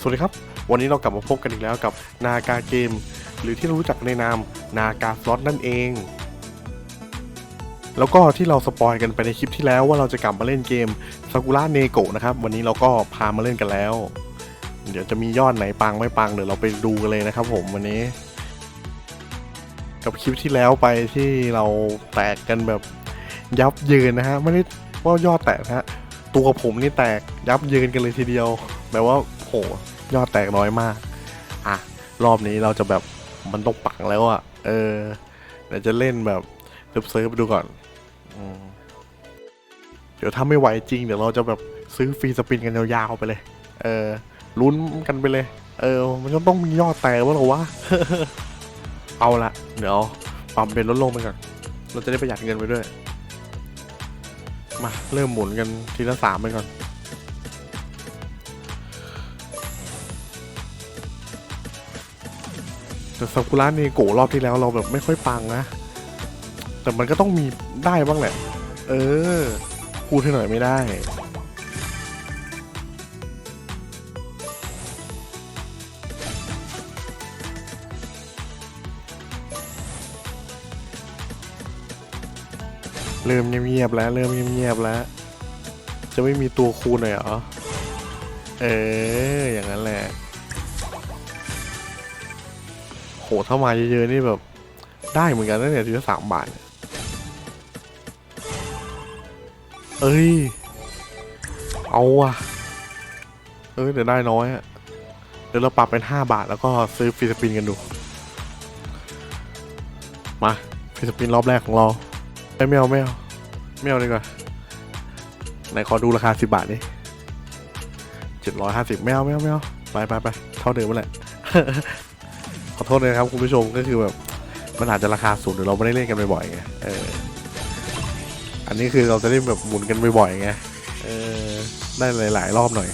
สวัสดีครับ วันนี้เรากลับมาพบกันอีกแล้วกับนากาเกม หรือที่รู้จักในนามนากาฟลอตนั่นเอง แล้วก็ที่เราสปอยกันไปในคลิปที่แล้วว่าเราจะกลับมาเล่นเกมซากุระเนโกะนะครับ วันนี้เราก็พามาเล่นกันแล้ว เดี๋ยวจะมียอดไหนปังไม่ปังเดี๋ยวเราไปดูกันเลยนะครับ ผมวันนี้ กับคลิปที่แล้วไปที่เราแตกกันแบบยับเยินนะฮะไม่ได้ว่ายอดแตกนะฮะตัวผมนี่แตกยับเยินกันเลยทีเดียวแบบว่าโห ยอดแตกน้อยมาก อะ รอบนี้เราจะแบบมันต้องปังแล้วอะ่ะ เออเดี๋ยวจะเล่นแบบเซิร์ฟเซิร์ฟดูก่อนอเดี๋ยวถ้าไม่ไหวจริง เดี๋ยวเราจะแบบซื้อฟรีสปินกันยาวๆไปเลย เออลุ้นกันไปเลย เออ มันก็ต้องมียอดแตกวะหรอวะ เอาละเดี๋ยวปรับเป็นลดลงไปก่อน เราจะได้ประหยัดเงินไปด้วย มาเริ่มหมุนกันทีละสามไปก่อน แต่ซากุระเนโกรอบที่แล้วเราแบบไม่ค่อยปังนะ แต่มันก็ต้องมีได้บ้างแหละ เออ พูดให้หน่อยไม่ได้เริ่มเงียบๆแล้ว เริ่มเงียบๆแล้ว จะไม่มีตัวคูณหน่อยเหรอ เออ อย่างนั้นแหละ โหถ้ามาเยอะๆนี่แบบ ได้เหมือนกันนะเนี่ยทีละสามบาทเอ้ย เอาว่ะเออเดี๋ยวได้น้อยอะเดี๋ยวเราปรับเป็นห้าบาทแล้วก็ซื้อฟรีสปินกันดู มาฟรีสปินรอบแรกของเราไม่เอาไม่เอาไม่เอาดีกว่าไหนขอดูราคาสิบบาทนี่เจ็ดร้อยห้าสิบไม่เอาไม่เอาไม่เอาไปไปไปเท่าเดิมวันแหละ โทษนะครับคุณผู้ชมก็คือแบบมันอาจจะราคาสูงหรือเราไม่ได้เล่นกันบ่อยๆไงเอออันนี้คือเราจะได้แบบหมุนกันบ่อยๆไงเออได้หลายๆรอบหน่อย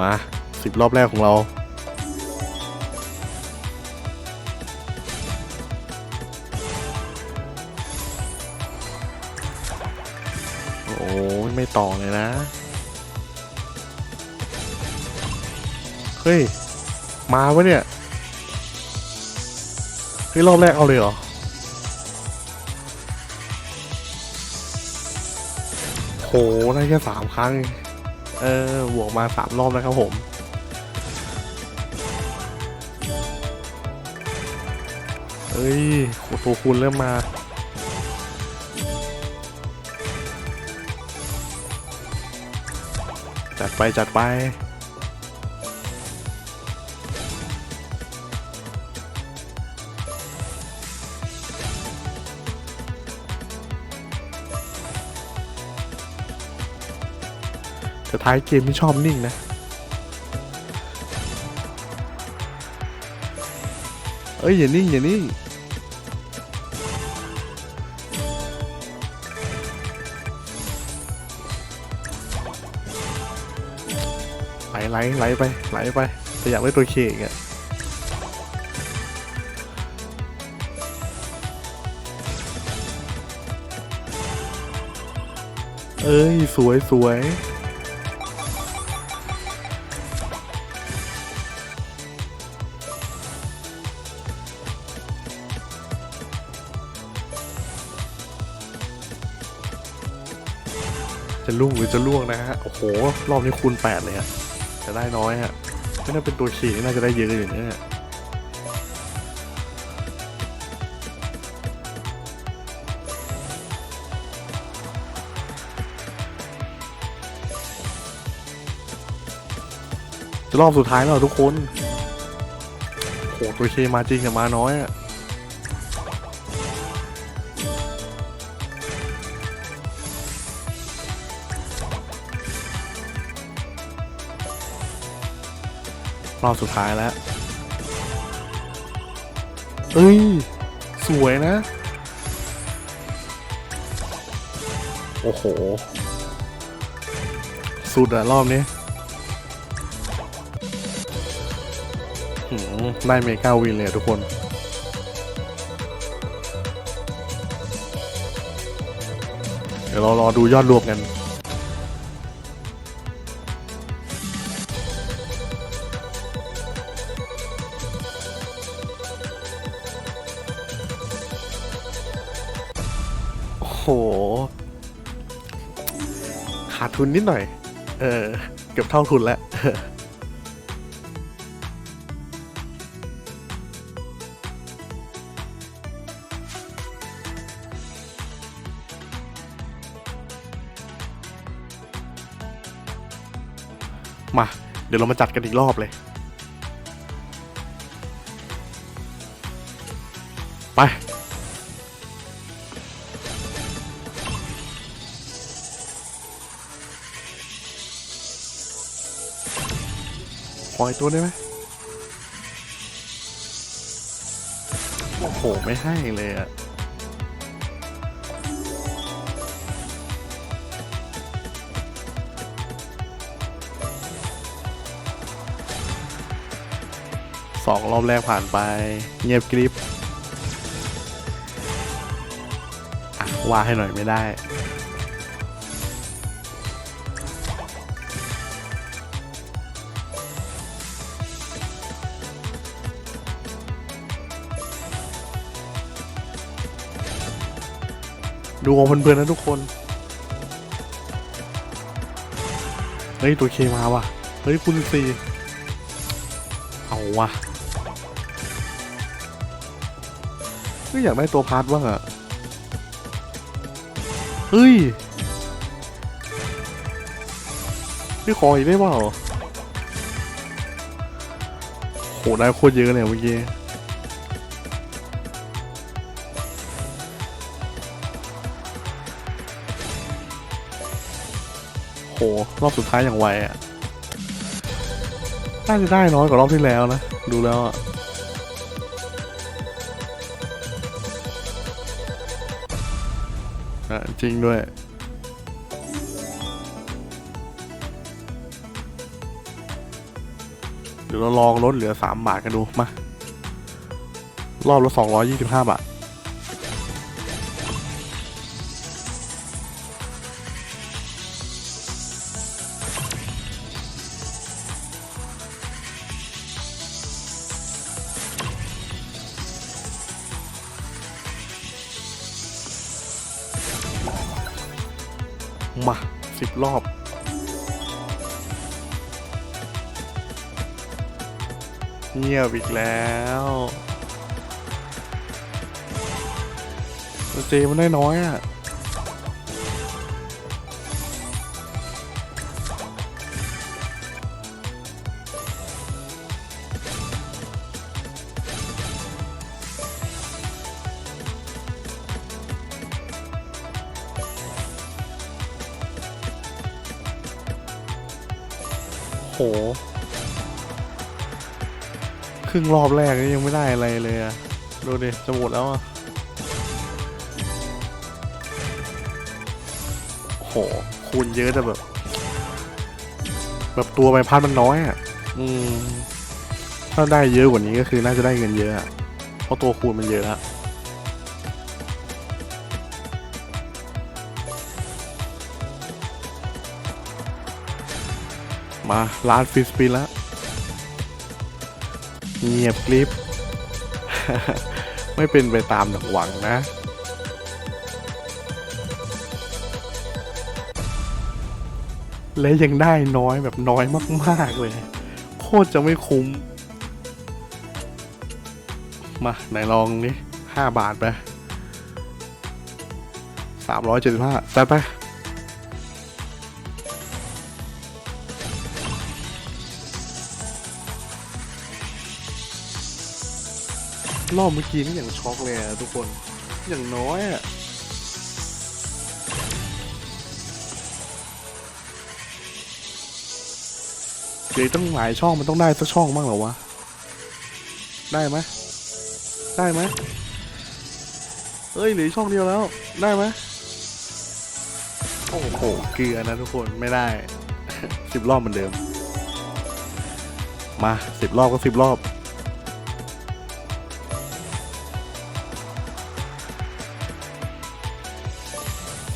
มาสิบรอบแรกของเราโอ้ไม่ต่อเลยนะ เฮ้ย มาวะเนี่ย เฮ้ยรอบแรกเอาเลยเหรอโหได้แค่สามครั้ง เออบวกมาสามรอบนะครับผมเฮ้ยโตัวคูณเริ่มมาจัดไปจัดไป แต่ท้ายเกมไม่ชอบนิ่งนะ เอ้ย อย่านิ่ง อย่านิ่ง ไหลไหลไหลไป ไหลไป แต่อยากได้ตัวเคอีกอะเอ้ย สวยสวย จะลุ่งหรือจะล่วงนะฮะ โอ้โห รอบนี้คูณแปดเลยอะจะได้น้อยฮะถ้าเป็นตัวขี่น่าจะได้เยอะอยู่เนี่ยจะรอบสุดท้ายแล้วทุกคน โห ตัวเคมาจริงแต่มาน้อยอะ รอบสุดท้ายแล้ว เอ้ย สวยนะ โอ้โห สุดอะรอบนี้หืมได้เมกาวินเลยทุกคน เดี๋ยวเรารอดูยอดรวมกัน ทุนนิดหน่อย เออ เกือบเท่าทุนแล้วมา เดี๋ยวเรามาจัดกันอีกรอบเลย ไป ขออีกตัวได้ไหมโอ้โห ไม่ให้เลยอะสองรอบแรกผ่านไป เงียบกริบว่าให้หน่อยไม่ได้ ดูของเพื่อนๆนะทุกคน เฮ้ย ตัวเคมาว่ะ เฮ้ย คุณซีเอาว่ะก็อยากได้ตัวพาร์ทบ้างอะเฮ้ยนี่ขออีกได้เปล่าโหได้โคตรเยอะเลยเมื่อกี้ รอบสุดท้ายอย่างไวอะน่าจะได้น้อยกว่ารอบที่แล้วนะ ดูแล้วอะอะจริงด้วยเดี๋ยวเราลองลดเหลือสามบาทกันดู มา รอบละสองร้อยยี่สิบห้าบาท รอบเงียบอีกแล้วเจมันได้น้อยอะ ครึ่งรอบแรกนี่ยังไม่ได้อะไรเลยอะดูดิจะหมดแล้วอะโหคูณเยอะแต่แบบ แบบตัวใบพัดมันน้อยอะอืม ถ้าได้เยอะกว่านี้ก็คือน่าจะได้เงินเยอะอะเพราะตัวคูณมันเยอะอะ มาร้านฟิสปีแล้ว เงียบกริบ ไม่เป็นไปตามดังหวังนะและยังได้น้อยแบบน้อยมาก ๆ เลย โคตรจะไม่คุ้ม มาไหนลองนี่ห้าบาทไปสามร้อยเจ็ดสิบห้าจัดไป รอบเมื่อกี้นี่อย่างช็อกเลยอะทุกคน อย่างน้อยอะเดี๋ยวต้องหลายช่องมันต้องได้สักช่องบ้างเหรอวะ ได้ไหมได้ไหมเอ้ยเหลือช่องเดียวแล้ว ได้ไหมโอ้โห เกลือนะทุกคนไม่ได้สิบรอบเหมือนเดิม มาสิบรอบก็สิบรอบ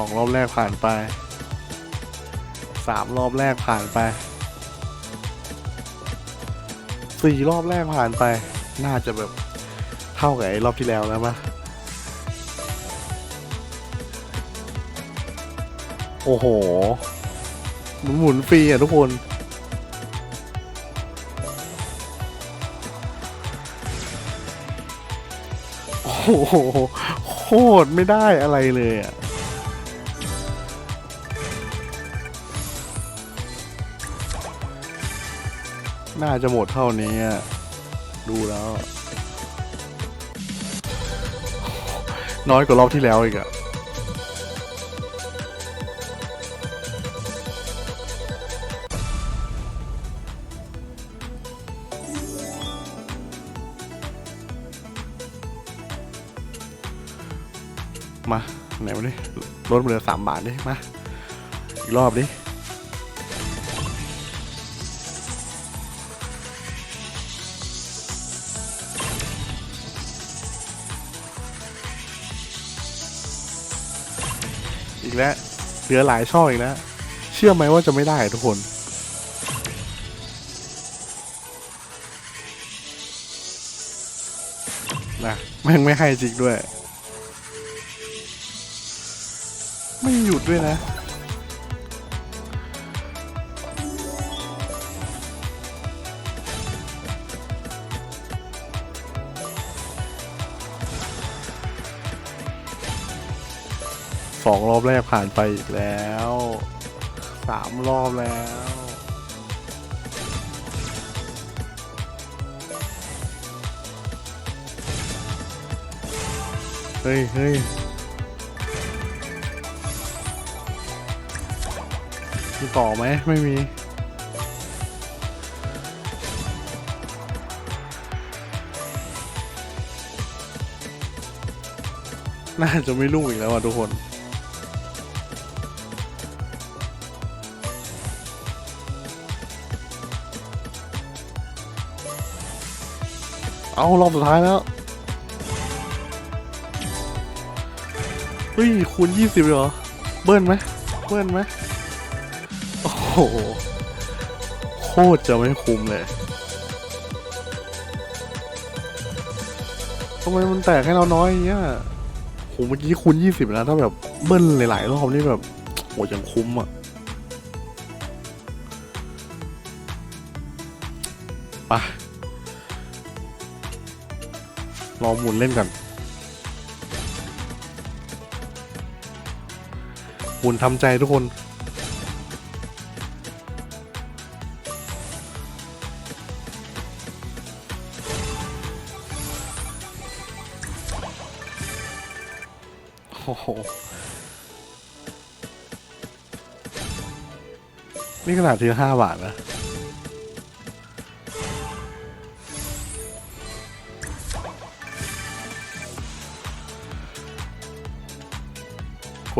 องรอบแรกผ่านไปสามรอบแรกผ่านไปสี่รอบแรกผ่านไป น่าจะแบบเท่ากับไอ้รอบที่แล้วแล้วปะโอ้โหหมุนหมุนฟรีอะทุกคนโอ้โหโคตรไม่ได้อะไรเลยอะ น่าจะหมดเท่านี้ดูแล้ว น้อยกว่ารอบที่แล้วอีกอะมา ไหนมาดิลดเหลือสามบาทดิมา อีกรอบดิ แล้ว เหลือหลายช่องอีกแล้ว เชื่อไหมว่าจะไม่ได้ทุกคน นะแม่งไม่ให้จริงด้วย ไม่หยุดด้วยนะ สองรอบแรกผ่านไปอีกแล้วสามรอบแล้วเฮ้ยเฮ้ยมีต่อไหมไม่มีน่าจะไม่รุ่งอีกแล้วอะทุกคน เอารอบสุดท้ายแล้ว เฮ้ย คูณยี่สิบเหรอ เบิ้ลไหมเบิ้ลไหมโอ้โห โคตรจะไม่คุ้มเลยทำไมมันแตกให้เราน้อยอย่างเงี้ยโหเมื่อกี้คูณยี่สิบแล้วถ้าแบบเบิ้ลหลายๆรอบนี่แบบโหยังคุ้มอะไป ลองหมุนเล่นกันหมุนทำใจทุกคน โอ้โห นี่ขนาดทีละห้าบาทนะ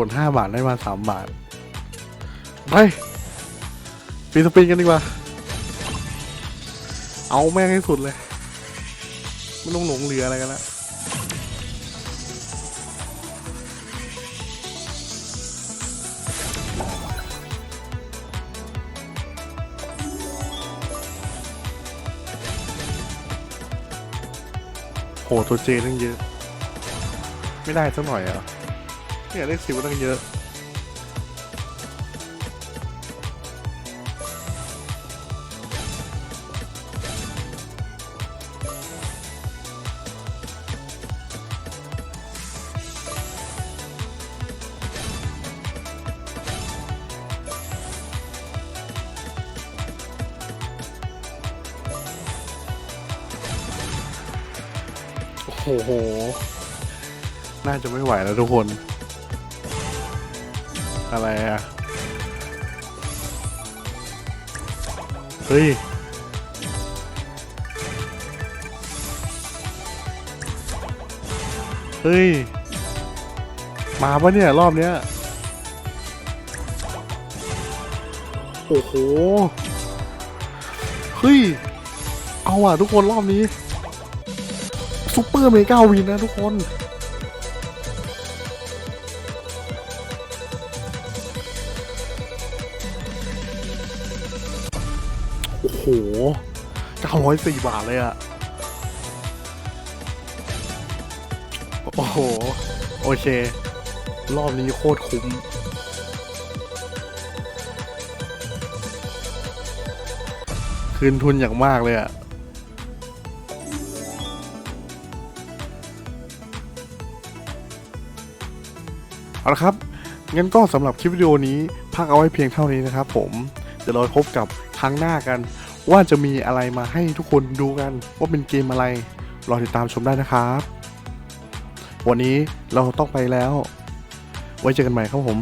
กดห้าบาทได้มาสามบาท ไปปีสปริงกันดีกว่า เอาแม่งให้สุดเลยไม่ต้องหลงเหลืออะไรกันแล้วโหตัวเจตั้งเยอะ ไม่ได้สักหน่อยเหรอ เนี่ยเลขสิบก็ตั้งเยอะโอ้โห น่าจะไม่ไหวแล้วทุกคน อะไรอะ เฮ้ย เฮ้ย มาปะเนี่ย รอบเนี้ย โอ้โห เฮ้ย เอาอะทุกคนรอบนี้ ซุปเปอร์เมกาวินนะทุกคน โหเก้าร้อยสี่บาทเลยอะโอ้โห โอเค รอบนี้โคตรคุ้ม คืนทุนอย่างมากเลยอะเอาละครับ งั้นก็สำหรับคลิปวิดีโอนี้พักเอาไว้เพียงเท่านี้นะครับผม เดี๋ยวเราพบกับครั้งหน้ากัน ว่าจะมีอะไรมาให้ทุกคนดูกันว่าเป็นเกมอะไร รอติดตามชมได้นะครับ วันนี้เราต้องไปแล้ว ไว้เจอกันใหม่ครับผม